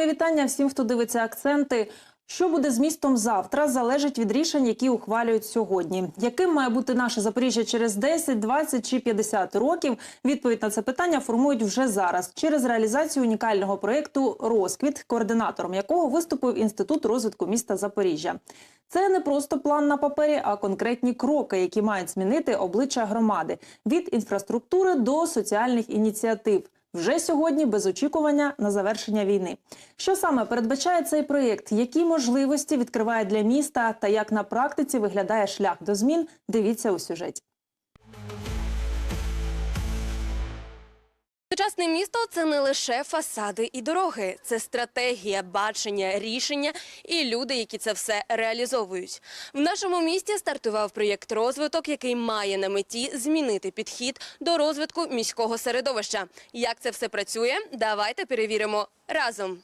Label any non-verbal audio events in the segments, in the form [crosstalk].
Моє вітання всім, хто дивиться акценти. Що буде з містом завтра, залежить від рішень, які ухвалюють сьогодні. Яким має бути наше Запоріжжя через 10, 20 чи 50 років? Відповідь на це питання формують вже зараз через реалізацію унікального проєкту Розквіт, координатором якого виступив інститут розвитку міста Запоріжжя. Це не просто план на папері, а конкретні кроки, які мають змінити обличчя громади від інфраструктури до соціальних ініціатив. Вже сьогодні без очікування на завершення війни. Що саме передбачає цей проєкт? Які можливості відкриває для міста та як на практиці виглядає шлях до змін? Дивіться у сюжеті. Сучасне місто це не лише фасади і дороги, це стратегія, бачення, рішення і люди, які це все реалізовують. В нашому місті стартував проєкт розвиток, який має на меті змінити підхід до розвитку міського середовища. Як це все працює? Давайте перевіримо разом.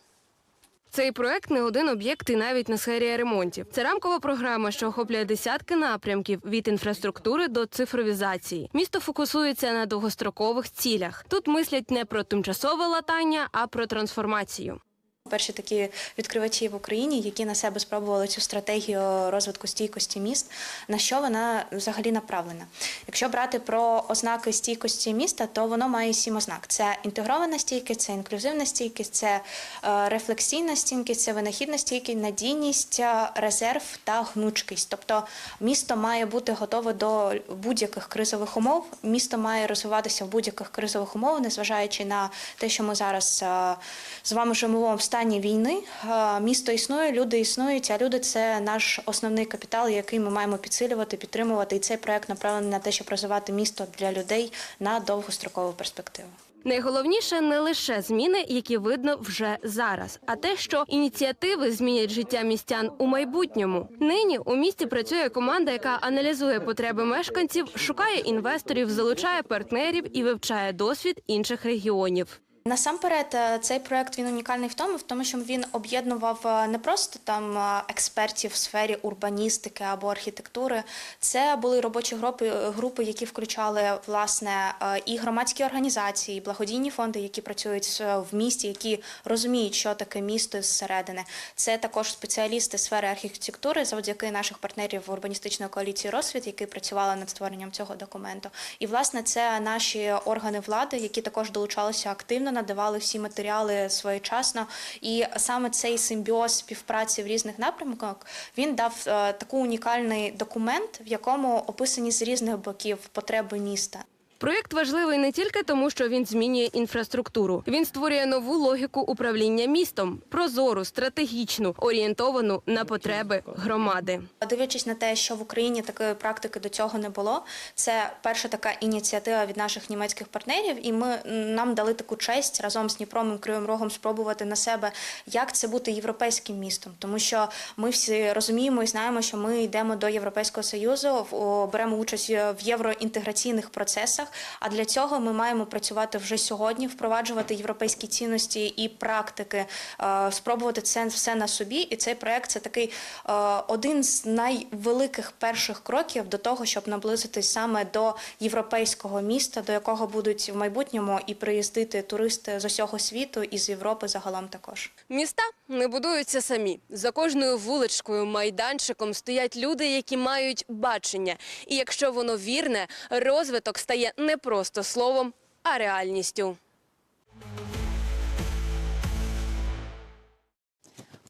Цей проект не один об'єкт і навіть не серія ремонтів. Це рамкова програма, що охоплює десятки напрямків від інфраструктури до цифровізації. Місто фокусується на довгострокових цілях. Тут мислять не про тимчасове латання, а про трансформацію. Перші такі відкривачі в Україні, які на себе спробували цю стратегію розвитку стійкості міст, на що вона взагалі направлена. Якщо брати про ознаки стійкості міста, то воно має сім ознак: це інтегрована стійкість, це інклюзивна стійкість, це е, рефлексійна стійкість, це винахідна стійкість, надійність, е, резерв та гнучкість. Тобто місто має бути готове до будь-яких кризових умов. Місто має розвиватися в будь-яких кризових умовах, незважаючи на те, що ми зараз е, з вами живемо в стані війни. Е, Місто існує, люди існують, а люди це наш основний капітал, який ми маємо підсилювати, підтримувати. І цей проект направлений на те, щоб розвивати місто для людей на довгострокову перспективу. Найголовніше не лише зміни, які видно вже зараз, а те, що ініціативи змінять життя містян у майбутньому. Нині у місті працює команда, яка аналізує потреби мешканців, шукає інвесторів, залучає партнерів і вивчає досвід інших регіонів. Насамперед, е, цей проект він унікальний в тому, в тому, що він об'єднував е, не просто там е, експертів в сфері урбаністики або архітектури. Це були робочі групи, групи, які включали власне і громадські організації, і благодійні фонди, які працюють в місті, які розуміють, що таке місто зсередини. Це також спеціалісти сфери архітектури, завдяки наших партнерів урбаністичної коаліції Розсвіт, які працювали над створенням цього документу. І власне це наші органи влади, які також долучалися активно, надавали всі матеріали своєчасно. І саме цей симбіоз співпраці в різних напрямках він дав такий таку унікальний документ, в якому описані з різних боків потреби міста. Проєкт важливий не тільки тому, що він змінює інфраструктуру. Він створює нову логіку управління містом, прозору, стратегічну, орієнтовану на потреби громади. Дивлячись на те, що в Україні такої практики до цього не було, це перша така ініціатива від наших німецьких партнерів, і ми нам дали таку честь разом з Дніпром і Кривим Рогом спробувати на себе, як це бути європейським містом, тому що ми всі розуміємо і знаємо, що ми йдемо до Європейського союзу, беремо участь в євроінтеграційних процесах. А для цього ми маємо працювати вже сьогодні, впроваджувати європейські цінності і практики, е, спробувати це все на собі. І цей проект це такий е, один з найвеликих перших кроків до того, щоб наблизитись саме до європейського міста, до якого будуть в майбутньому і приїздити туристи з усього світу і з Європи загалом також. Міста не будуються самі. За кожною вуличкою, майданчиком стоять люди, які мають бачення. І якщо воно вірне, розвиток стає не просто словом, а реальністю.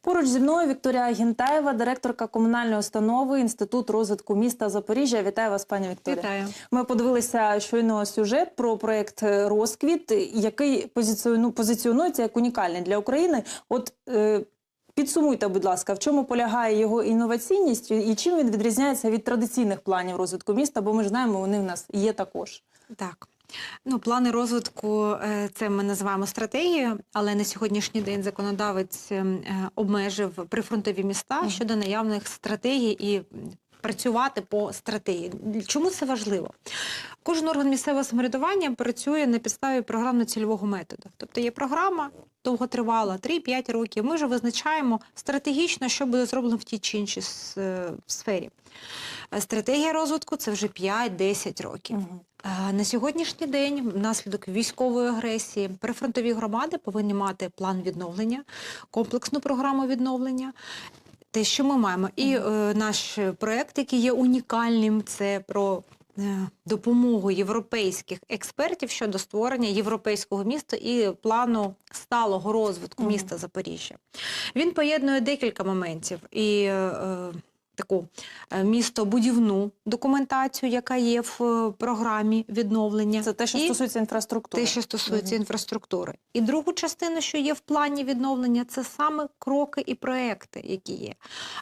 Поруч зі мною Вікторія Гінтаєва, директорка комунальної установи Інститут розвитку міста Запоріжжя. Вітаю вас, пані Вікторія. Вітаю. Ми подивилися щойно сюжет про проект Розквіт, який позиціону- позиціонується як унікальний для України. От е, підсумуйте, будь ласка, в чому полягає його інноваційність і чим він відрізняється від традиційних планів розвитку міста? Бо ми ж знаємо, вони в нас є також. Так. Ну, плани розвитку е, це ми називаємо стратегією, але на сьогоднішній день законодавець е, обмежив прифронтові міста щодо наявних стратегій і працювати по стратегії. Чому це важливо? Кожен орган місцевого самоврядування працює на підставі програмно-цільового методу. Тобто є програма, довготривала, 3-5 років. Ми вже визначаємо стратегічно, що буде зроблено в тій чи іншій е, сфері. Е, Стратегія розвитку це вже 5-10 років. На сьогоднішній день, внаслідок військової агресії, прифронтові громади повинні мати план відновлення, комплексну програму відновлення. Те, що ми маємо, і е, наш проект, який є унікальним, це про е, допомогу європейських експертів щодо створення європейського міста і плану сталого розвитку міста Запоріжжя. Він поєднує декілька моментів і е, е, таку е, містобудівну документацію, яка є в е, програмі відновлення. Це те, що і стосується інфраструктури. те, що стосується Мгм. інфраструктури. І другу частину, що є в плані відновлення, це саме кроки і проекти, які є.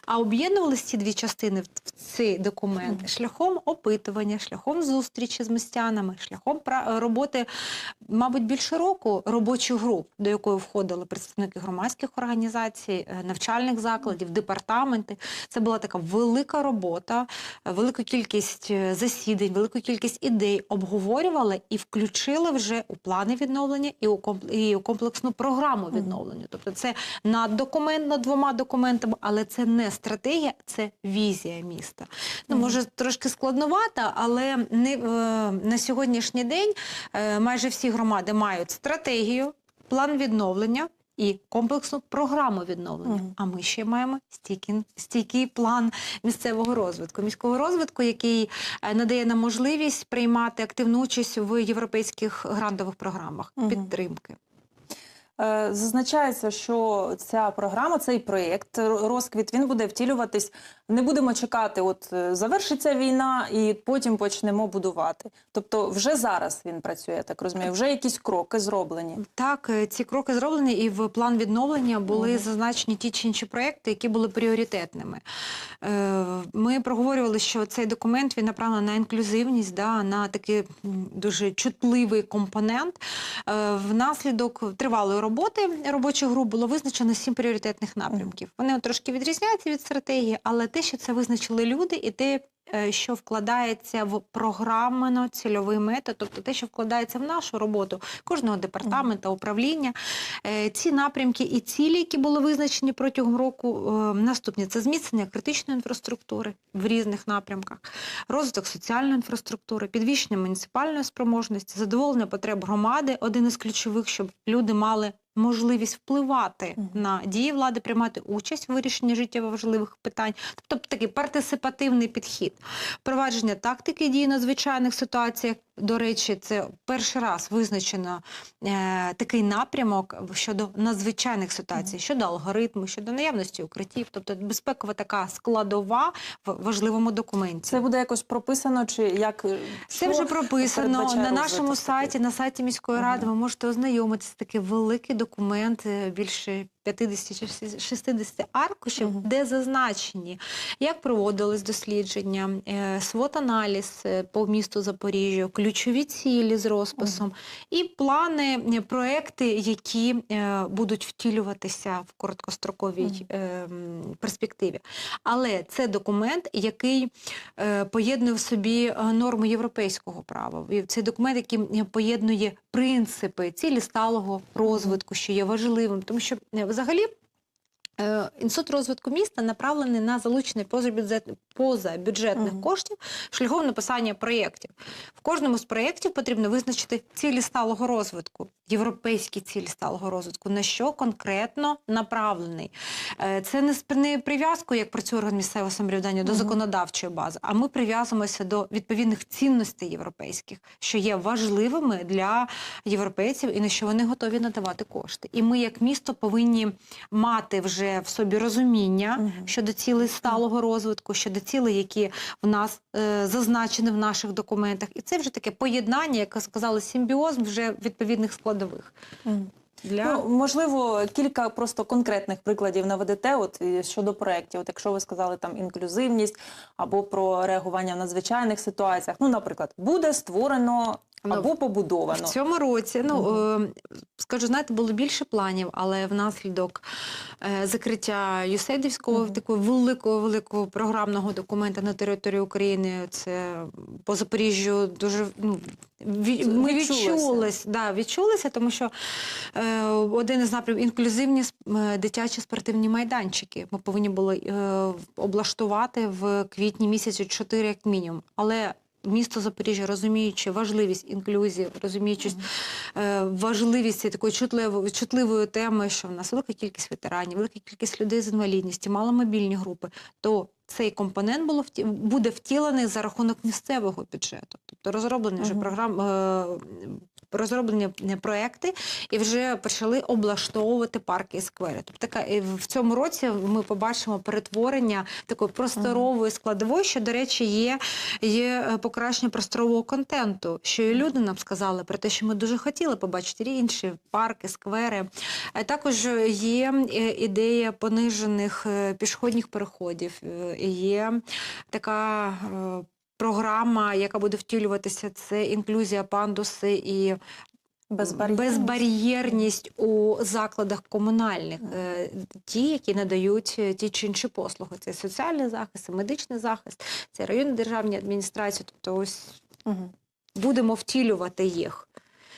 А об'єднувалися ці дві частини в цей документ Мгм. шляхом опитування, шляхом зустрічі з містянами, шляхом пра- роботи, мабуть, більш року робочих груп, до якої входили представники громадських організацій, е, навчальних закладів, департаменти. Це була така велика робота, велику кількість е, засідань, велику кількість ідей обговорювали і включили вже у плани відновлення і у комплексну програму відновлення. Тобто це наддокумент над двома документами, але це не стратегія, це візія міста. Ну може трошки складновата, але не е, на сьогоднішній день е, майже всі громади мають стратегію, план відновлення. І комплексну програму відновлення. Угу. А ми ще маємо стійкий, стійкий план місцевого розвитку, міського розвитку, який е, надає нам можливість приймати активну участь в європейських грантових програмах угу. підтримки. Е, Зазначається, що ця програма, цей проєкт розквіт, він буде втілюватись. Не будемо чекати, от е, завершиться війна, і потім почнемо будувати. Тобто, вже зараз він працює, так розумію. Вже якісь кроки зроблені. Так, е, ці кроки зроблені, і в план відновлення були Мгм. зазначені ті чи інші проекти, які були пріоритетними. Ми проговорювали, що цей документ він направлений на інклюзивність, да, на такий дуже чутливий компонент. Внаслідок тривалої роботи робочих груп було визначено сім пріоритетних напрямків. Вони трошки відрізняються від стратегії, але те, що це визначили люди, і те, що вкладається в програмно-цільовий метод, тобто те, що вкладається в нашу роботу кожного департамента, управління. Е, Ці напрямки і цілі, які були визначені протягом року, е, наступні це зміцнення критичної інфраструктури в різних напрямках, розвиток соціальної інфраструктури, підвищення муніципальної спроможності, задоволення потреб громади один із ключових, щоб люди мали. Можливість впливати Мгм. на дії влади, приймати участь в вирішенні життєво важливих питань, тобто такий партисипативний підхід, впровадження тактики дії на звичайних ситуаціях. До речі, це перший раз визначено е, такий напрямок щодо надзвичайних ситуацій, щодо алгоритму, щодо наявності укриттів, тобто безпекова така складова в важливому документі. Це буде якось прописано, чи як е, Це що вже прописано на нашому сайті, на сайті міської ради. Ви можете ознайомитися. Такий великий документ, е, більше 50 чи 60 аркушів, Мгм. де зазначені, як проводились дослідження, е, свот-аналіз е, по місту Запоріжжя, ключові цілі з розписом і плани, е, проекти, які будуть втілюватися в короткостроковій е, перспективі. Але це документ, який поєднує в собі норми європейського права. І Цей документ, який поєднує принципи цілі сталого розвитку, що є важливим, тому що взагалі. Е, Інститут розвитку міста направлений на залучення позабюджет- позабюджетних Мгм. коштів шляхом написання проєктів. В кожному з проєктів потрібно визначити цілі сталого розвитку, європейські цілі сталого розвитку, на що конкретно направлений. Е, Це не прив'язку, як працює орган місцевого самоврядування до законодавчої бази, а ми прив'язуємося до відповідних цінностей європейських, що є важливими для європейців і на що вони готові надавати кошти. І ми, як місто, повинні мати вже в собі розуміння щодо цілей сталого розвитку, щодо цілей, які в нас е, зазначені в наших документах. І це вже таке поєднання, як сказали, симбіоз вже відповідних складових. Для Ну, можливо, кілька просто конкретних прикладів наведете от щодо проєктів. От якщо ви сказали там інклюзивність або про реагування в надзвичайних ситуаціях. Ну, наприклад, буде створено Ну, або В цьому році, ну е, скажу, знаєте, було більше планів, але внаслідок е, закриття Юсейдівського Мгм. такого великого великого програмного документа на території України, це по Запоріжжю дуже ну. ві- Ми відчулися, да, відчулися, тому що е, один із напрямів інклюзивні е, дитячі спортивні майданчики. Ми повинні були е, облаштувати в квітні місяці чотири як мінімум. Але місто Запоріжжя, розуміючи важливість інклюзії, розуміючи е, важливість цієї такої чутливої, чутливої теми, що в нас велика кількість ветеранів, велика кількість людей з інвалідністю, маломобільні групи, то цей компонент було буде втілений за рахунок місцевого бюджету. Тобто розроблені вже програм, е, розроблені е, проекти і вже почали облаштовувати парки і сквери. Тобто така в цьому році ми побачимо перетворення такої просторової складової, що, до речі, є, є е, покращення просторового контенту. Що і люди нам сказали про те, що ми дуже хотіли побачити інші парки, сквери. Також є е, ідея понижених пішохідних переходів. Є така. Програма, яка буде втілюватися, це інклюзія пандуси і Безбар'єрність. безбар'єрність у закладах комунальних, е, ті, які надають е, ті чи інші послуги. Це соціальний захист, це медичний захист, це районні державні адміністрації. Тобто, ось угу. будемо втілювати їх.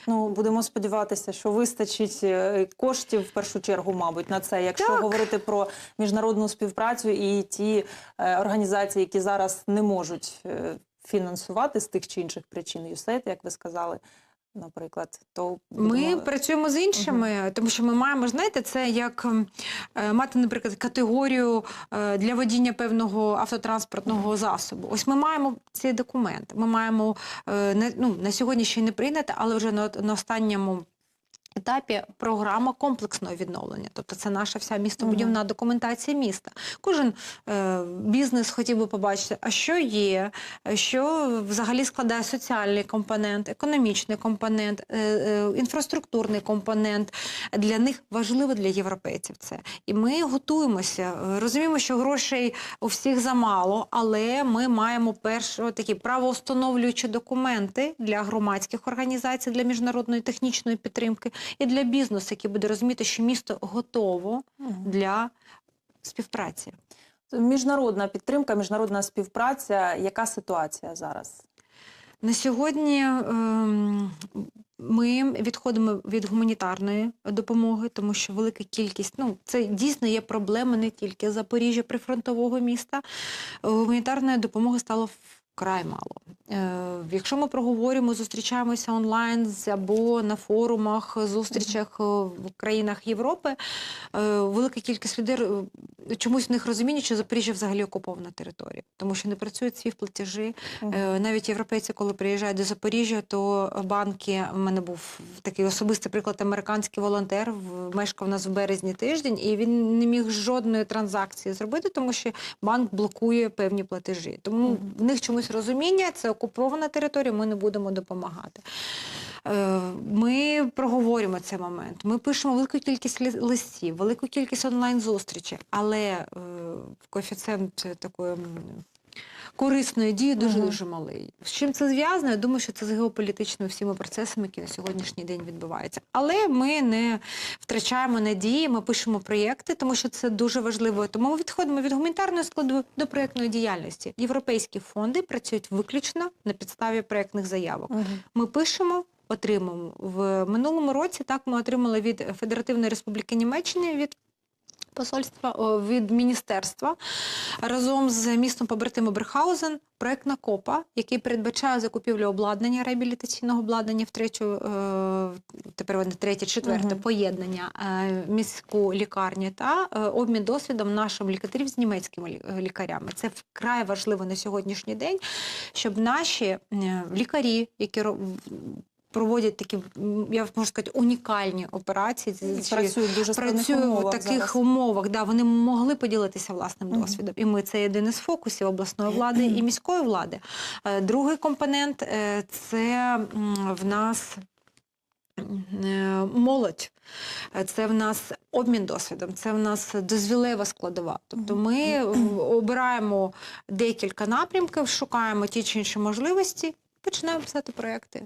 Ну, будемо сподіватися, що вистачить е, коштів в першу чергу, мабуть, на це. Якщо Так. говорити про міжнародну співпрацю і ті е, організації, які зараз не можуть е, фінансувати з тих чи інших причин, USAID, як ви сказали, наприклад, то Ми працюємо з іншими, тому що ми маємо, знаєте, це як е, мати, наприклад, категорію е, для водіння певного автотранспортного засобу. Ось ми маємо цей документ. Ми маємо е, не- ну, на сьогодні ще й не прийнято, але вже на, на останньому. Етапі програма комплексного відновлення, тобто це наша вся містобудівна документація міста. Кожен е, бізнес хотів би побачити, а що є, що взагалі складає соціальний компонент, економічний компонент, е, е, інфраструктурний компонент. Для них важливо для європейців це. І ми готуємося. Розуміємо, що грошей у всіх замало, але ми маємо перші такі правоустановлюючі документи для громадських організацій, для міжнародної технічної підтримки і для бізнесу, який буде розуміти, що місто готово для співпраці. міжнародна підтримка, міжнародна співпраця. Яка ситуація зараз? На сьогодні ем, ми відходимо від гуманітарної допомоги, тому що велика кількість, ну це дійсно є проблема не тільки Запоріжжя, прифронтового міста. Гуманітарної допомоги стало вкрай мало. Е, якщо ми проговоримо, зустрічаємося онлайн або на форумах, зустрічах е, в країнах Європи, е, велика кількість людей чомусь в них розуміння, що Запоріжжя взагалі окупована територія, тому що не працюють свій платежі. Навіть європейці, коли приїжджають до Запоріжжя, то банки в мене був такий особистий приклад, американський волонтер мешкав у нас в березні тиждень, і він не міг жодної транзакції зробити, тому що банк блокує певні платежі. Тому в них чомусь розуміння, це окупована територія, ми не будемо допомагати. Е, Ми проговорюємо цей момент. Ми пишемо велику кількість листів, велику кількість онлайн-зустрічей, але е, коефіцієнт такої корисної дії дуже дуже малий. З чим це зв'язано? Я думаю, що це з геополітичними всіма процесами, які на сьогоднішній день відбуваються. Але ми не втрачаємо надії, ми пишемо проєкти, тому що це дуже важливо. Тому ми відходимо від гуманітарної складу до проєктної діяльності. Європейські фонди працюють виключно на підставі проєктних заявок. Мгм. Ми пишемо. Отримуємо в минулому році. Так ми отримали від Федеративної Республіки Німеччини від посольства від міністерства разом з містом побратиму Берхаузен проектна копа, який передбачає закупівлю обладнання реабілітаційного обладнання в третю, е, тепер вони третє, четверте Мгм. поєднання е, міську лікарні та е, обмін досвідом нашим лікарів з німецькими лікарями. Це вкрай важливо на сьогоднішній день, щоб наші лікарі, які проводять такі, я можу сказати, унікальні операції, чи- Працюють в дуже працюють в таких зараз. умовах, да, вони могли поділитися власним Мгм. досвідом. І ми це один із фокусів обласної влади і міської влади. Е, Другий компонент е, це в нас. е, Молодь, це в нас обмін досвідом, це в нас дозвілева складова. Тобто ми обираємо декілька напрямків, шукаємо ті чи інші можливості, починаємо писати проекти.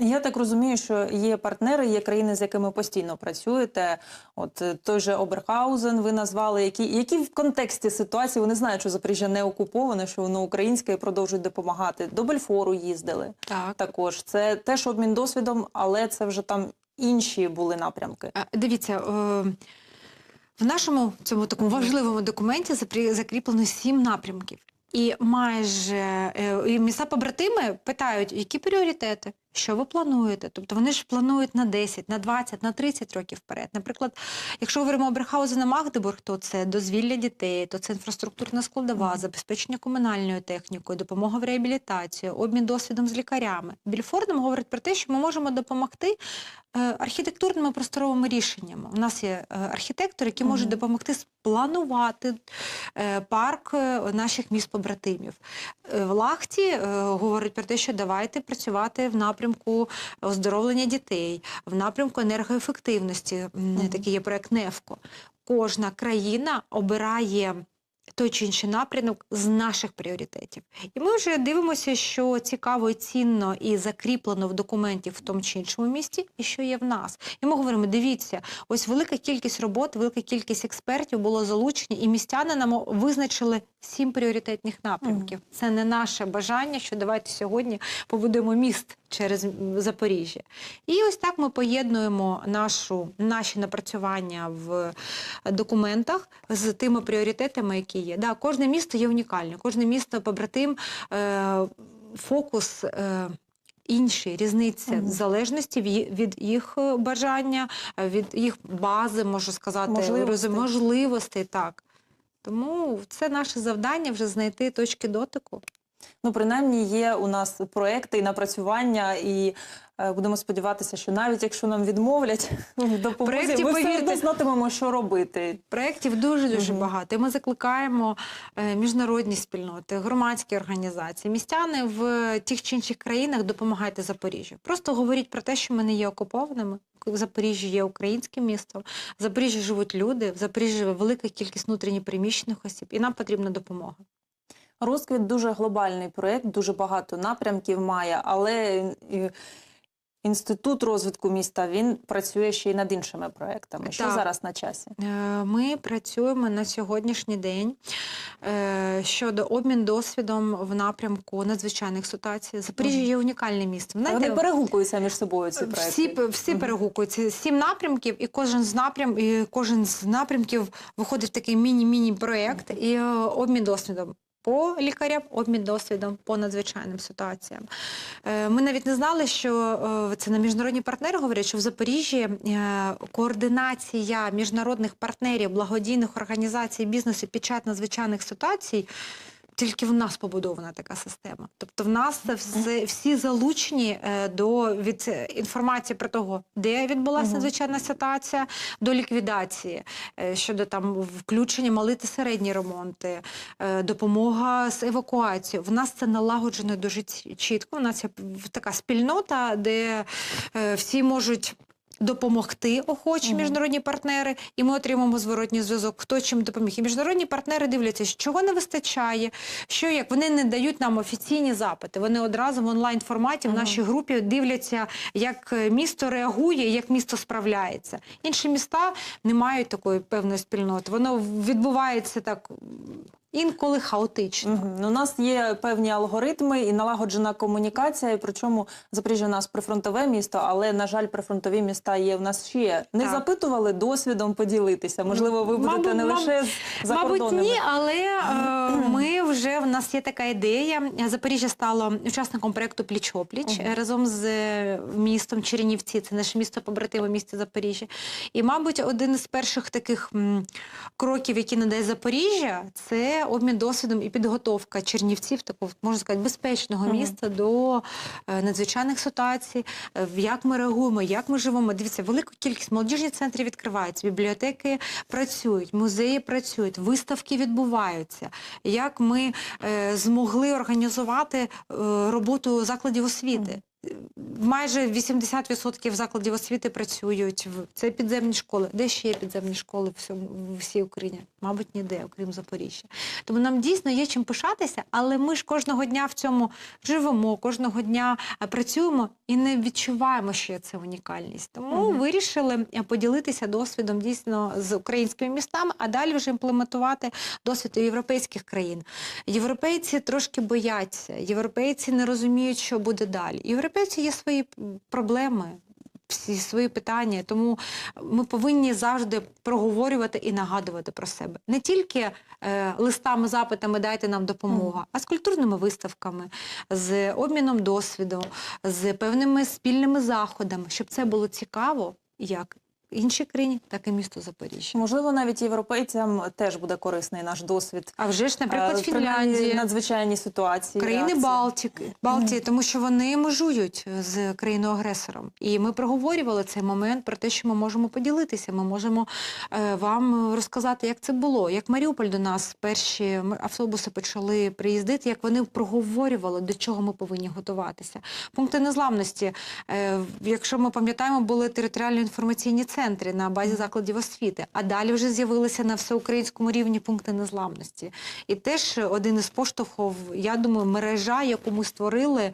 Я так розумію, що є партнери, є країни, з якими постійно працюєте. От е, той же Оберхаузен ви назвали, які, які в контексті ситуації вони знають, що Запоріжжя не окуповане, що воно українське і продовжують допомагати. До Бельфору їздили. Так. Також це теж обмін досвідом, але це вже там інші були напрямки. А, Дивіться, е, в нашому цьому такому важливому документі закріплено сім напрямків. І майже е, і міста побратими питають, які пріоритети, що ви плануєте? Тобто вони ж планують на 10, на 20, на 30 років вперед. Наприклад, якщо говоримо Оберхаузена Магдебург, то це дозвілля дітей, то це інфраструктурна складова, забезпечення комунальною технікою, допомога в реабілітації, обмін досвідом з лікарями. Більфорд нам говорить про те, що ми можемо допомогти е, архітектурними просторовими рішеннями. У нас є е, архітектори, які можуть допомогти спланувати е, парк наших міст побратимів. В Лахті говорить про те, що давайте працювати в напрямку оздоровлення дітей, в напрямку енергоефективності. Такий є проект НЕФКО. Кожна країна обирає той чи інший напрямок з наших пріоритетів. І ми вже дивимося, що цікаво і цінно і закріплено в документі в тому чи іншому місті, і що є в нас. І ми говоримо: дивіться, ось велика кількість роботи, велика кількість експертів було залучені, і містяни нам визначили сім пріоритетних напрямків. Це не наше бажання, що давайте сьогодні побудуємо міст через Запоріжжя. І ось так ми поєднуємо нашу, наші напрацювання в документах з тими пріоритетами, які є. Да, кожне місто є унікальне, кожне місто побратим, е, фокус. Е, Інші різниця Мгм. в залежності від їх бажання, від їх бази, можу сказати, Можливостей. можливостей. Так. Тому це наше завдання вже знайти точки дотику. Ну, принаймні, є у нас проекти і напрацювання, і е, будемо сподіватися, що навіть якщо нам відмовлять [laughs] в допомозі, ми все одно знатимемо, що робити. Проєктів дуже-дуже Мгм. багато. І ми закликаємо е, міжнародні спільноти, громадські організації, містяни в тих чи інших країнах допомагайте Запоріжжю. Просто говоріть про те, що ми не є окупованими. В Запоріжжі є українським містом, в Запоріжжі живуть люди, в Запоріжжі велика кількість внутрішньо переміщених осіб, і нам потрібна допомога. Розквіт дуже глобальний проєкт, дуже багато напрямків має, але інститут розвитку міста він працює ще й над іншими проектами. Що Так. зараз на часі? Е, Ми працюємо на сьогоднішній день е, щодо обмін досвідом в напрямку надзвичайних ситуацій. Запоріжжя є унікальне місто. Ви Вони перегукуються між собою ці проекти. всі, всі перегукуються. Сім напрямків, і кожен з напрям, і кожен з напрямків виходить в такий міні-міні проєкт і е, обмін досвідом. По лікарям, обмін досвідом по надзвичайним ситуаціям. Е, Ми навіть не знали, що е, це на міжнародні партнери говорять, що в Запоріжжі е, координація міжнародних партнерів, благодійних організацій бізнесу під час надзвичайних ситуацій. Тільки в нас побудована така система. Тобто в нас все, всі залучені е, до від е, інформації про того, де відбулася Мгм. надзвичайна ситуація, до ліквідації, е, щодо там включення мали та середні ремонти, е, допомога з евакуацією. В нас це налагоджено дуже чітко. У нас є така спільнота, де е, всі можуть. Допомогти охочі Мгм. міжнародні партнери, і ми отримаємо зворотній зв'язок, хто чим допоміг. І міжнародні партнери дивляться, чого не вистачає, що як вони не дають нам офіційні запити. Вони одразу в онлайн форматі в нашій групі дивляться, як місто реагує, як місто справляється. Інші міста не мають такої певної спільноти. Воно відбувається так інколи хаотично. Ну, У нас є певні алгоритми і налагоджена комунікація. І причому Запоріжжя у нас прифронтове місто, але на жаль, прифронтові міста є в нас ще. Не Так. запитували досвідом поділитися. Можливо, ви будете Мабуть, не лише з закордонними. Мабуть, ні, але е, ми вже в нас є така ідея. Запоріжжя стало учасником проекту Пліч-опліч Мгм. е, разом з е, містом Чернівці. Це наше місто побратиме місто Запоріжжя. І, мабуть, один із перших таких м, кроків, які надає Запоріжжя, це обмін досвідом і підготовка Чернівців, такого можна сказати, безпечного Мгм. міста до е, надзвичайних ситуацій, е, як ми реагуємо, як ми живемо. Дивіться, велику кількість молодіжні центри відкриваються, бібліотеки працюють, музеї працюють, виставки відбуваються. Як ми е, змогли організувати е, роботу закладів освіти? Майже 80% закладів освіти працюють це підземні школи. Де ще є підземні школи в всій Україні? Мабуть, ніде, окрім Запоріжжя. Тому нам дійсно є чим пишатися, але ми ж кожного дня в цьому живемо, кожного дня е, працюємо і не відчуваємо, що є це унікальність. Тому Мгм. вирішили е, поділитися досвідом дійсно з українськими містами, а далі вже імплементувати досвід у європейських країн. Європейці трошки бояться, європейці не розуміють, що буде далі. Європейці є свої проблеми. Всі свої питання, тому ми повинні завжди проговорювати і нагадувати про себе. Не тільки е, листами, запитами дайте нам допомогу, а з культурними виставками, з обміном досвіду, з певними спільними заходами, щоб це було цікаво як іншій країні, так і місту Запоріжжя. Можливо, навіть європейцям теж буде корисний наш досвід. А вже ж, наприклад, Е, Фінляндія. надзвичайні ситуації. Країни. Балтики, Балтії, тому що вони межують з країною-агресором. І ми проговорювали цей момент про те, що ми можемо поділитися. Ми можемо е, вам розказати, як це було. Як Маріуполь до нас перші м- автобуси почали приїздити, як вони проговорювали, до чого ми повинні готуватися. Пункти незламності. Е, якщо ми пам'ятаємо, були територіальні інформаційні центри на базі закладів освіти, а далі вже з'явилися на всеукраїнському рівні пункти незламності. І теж один із поштовхів, я думаю, мережа, яку ми створили,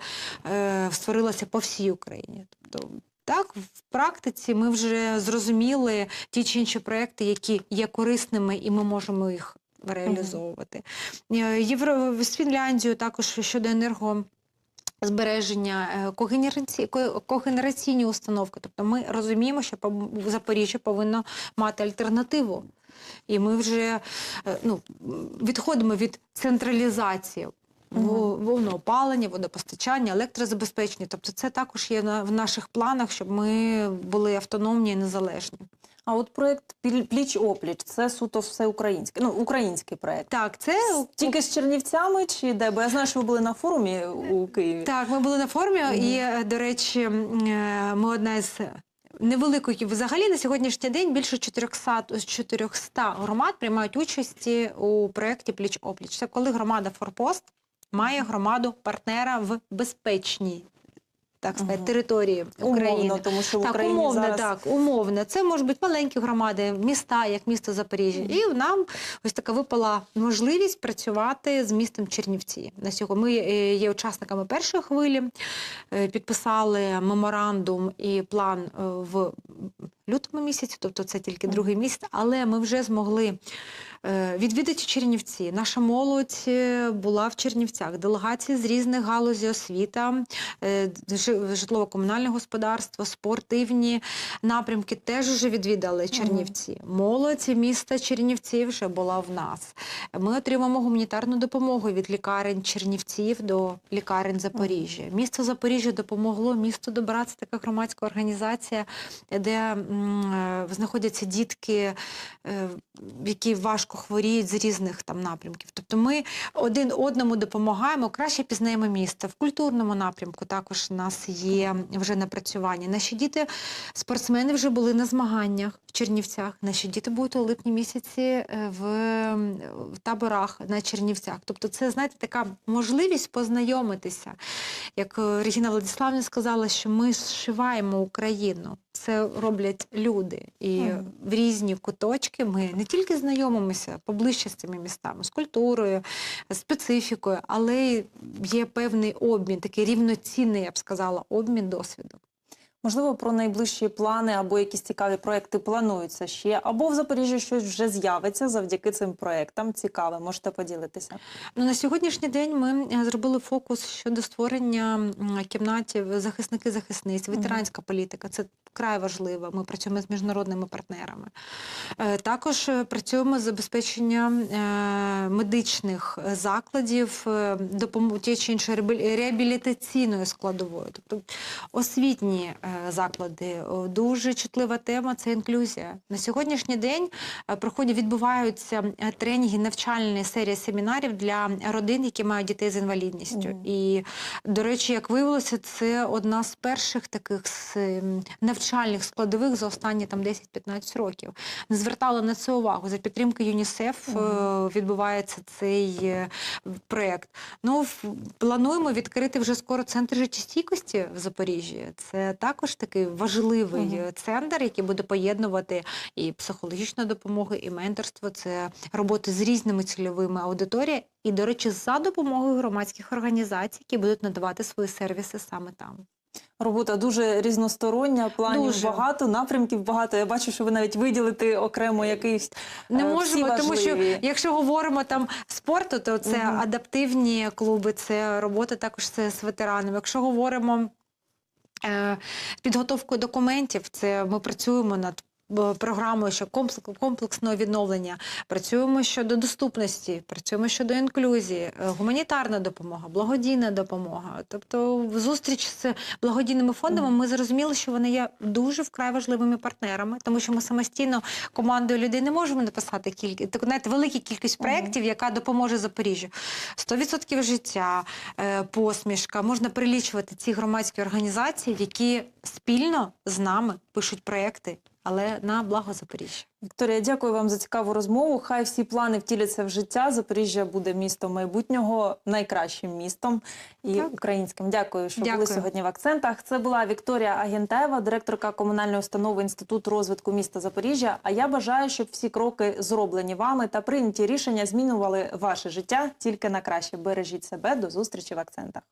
е, створилася по всій Україні. Тобто, так, в практиці ми вже зрозуміли ті чи інші проекти, які є корисними, і ми можемо їх реалізовувати. Е, Євро... З Фінляндією також щодо енерго. Збереження е, когенераційні установки. Тобто ми розуміємо, що Запоріжжя повинно мати альтернативу. І ми вже е, ну, відходимо від централізації во- водоопалення, водопостачання, електрозабезпечення. Тобто це також є в наших планах, щоб ми були автономні і незалежні. А от проект пліч опліч це суто все українське. Ну, український проект. Так, це Тільки з Чернівцями чи де? Бо я знаю, що ви були на форумі у Києві. Так, ми були на форумі, і, е, до речі, е, ми одна із невеликої, взагалі на сьогоднішній день більше 400, з 400 громад приймають участі у проєкті Пліч-опліч. Це коли громада Форпост має громаду партнера в безпечній. Так сказати, території України. Умовно, тому що в Так, Україні умовно, зараз так, умовно. Це можуть бути маленькі громади, міста, як місто Запоріжжя. І нам ось така випала можливість працювати з містом Чернівці. На сьогодні ми е, є учасниками першої хвилі, е, підписали меморандум і план е, в лютому місяці, тобто це тільки другий місяць, але ми вже змогли е, відвідати Чернівці. Наша молодь е, була в Чернівцях, делегації з різних галузей освіта, е, житлово-комунальне господарство, спортивні напрямки теж вже відвідали Чернівці. Молодь міста Чернівці вже була в нас. Ми отримаємо гуманітарну допомогу від лікарень Чернівців до лікарень Запоріжжя. Місто Запоріжжя допомогло місту добра. Це така громадська організація, де знаходяться дітки, е, які важко хворіють з різних там напрямків. Тобто ми один одному допомагаємо, краще пізнаємо місто. В культурному напрямку також у нас є вже напрацювання. Наші діти, спортсмени вже були на змаганнях в Чернівцях. Наші діти будуть у липні місяці е, в, в таборах на Чернівцях. Тобто, це знаєте, така можливість познайомитися. Як е, Регіна Владиславівна сказала, що ми зшиваємо Україну. Це роблять люди. І Мгм. в різні куточки ми не тільки знайомимося поближче з цими містами, з культурою, специфікою, але й є певний обмін, такий рівноцінний, я б сказала, обмін досвідом. Можливо, про найближчі плани або якісь цікаві проекти плануються ще, або в Запоріжжі щось вже з'явиться завдяки цим проектам. Цікаве, можете поділитися. Ну, на сьогоднішній день ми е, зробили фокус щодо створення кімнатів захисники-захисниць, ветеранська політика. Це вкрай важливо. Ми працюємо з міжнародними партнерами. Е, Також е, працюємо з забезпеченням е, медичних закладів, тієї чи іншої реабілі- реабілітаційною складовою, тобто освітні заклади. Дуже чутлива тема це інклюзія. На сьогоднішній день проходять відбуваються тренінги, навчальні серія семінарів для родин, які мають дітей з інвалідністю. І, до речі, як виявилося, це одна з перших таких м, навчальних складових за останні там 10-15 років. Не звертали на це увагу. За підтримки ЮНІСЕФ Мгм. відбувається цей е, проєкт. Ну, плануємо відкрити вже скоро центр життєстійкості в Запоріжжі. Це також такий важливий е, центр, який буде поєднувати і психологічну допомогу, і менторство. Це роботи з різними цільовими аудиторіями. І, до речі, за допомогою громадських організацій, які будуть надавати свої сервіси саме там. Робота дуже різностороння, планів Дуже. багато, напрямків багато. Я бачу, що ви навіть виділити окремо якийсь Не е, можемо, всі тому що важливі. якщо говоримо там спорту, то це Мгм. адаптивні клуби, це робота також це з ветеранами. Якщо говоримо е, підготовкою документів, це ми працюємо над е, програмою комплекс- комплексного відновлення, працюємо щодо доступності, працюємо щодо інклюзії, е, гуманітарна допомога, благодійна допомога. Тобто, зустріч з благодійними фондами, ми зрозуміли, що вони є дуже вкрай важливими партнерами, тому що ми самостійно командою людей не можемо написати кілька так, знаєте, велику кількість проєктів, яка допоможе Запоріжжю. 100% життя, е, посмішка. Можна прилічувати ці громадські організації, які спільно з нами пишуть проєкти, але на благо Запоріжжя. Вікторія, дякую вам за цікаву розмову. Хай всі плани втіляться в життя. Запоріжжя буде містом майбутнього, найкращим містом і Так. українським. Дякую, що були сьогодні в акцентах. Це була Вікторія Агентаєва, директорка комунальної установи Інститут розвитку міста Запоріжжя. А я бажаю, щоб всі кроки зроблені вами та прийняті рішення змінювали ваше життя тільки на краще. Бережіть себе. До зустрічі в акцентах.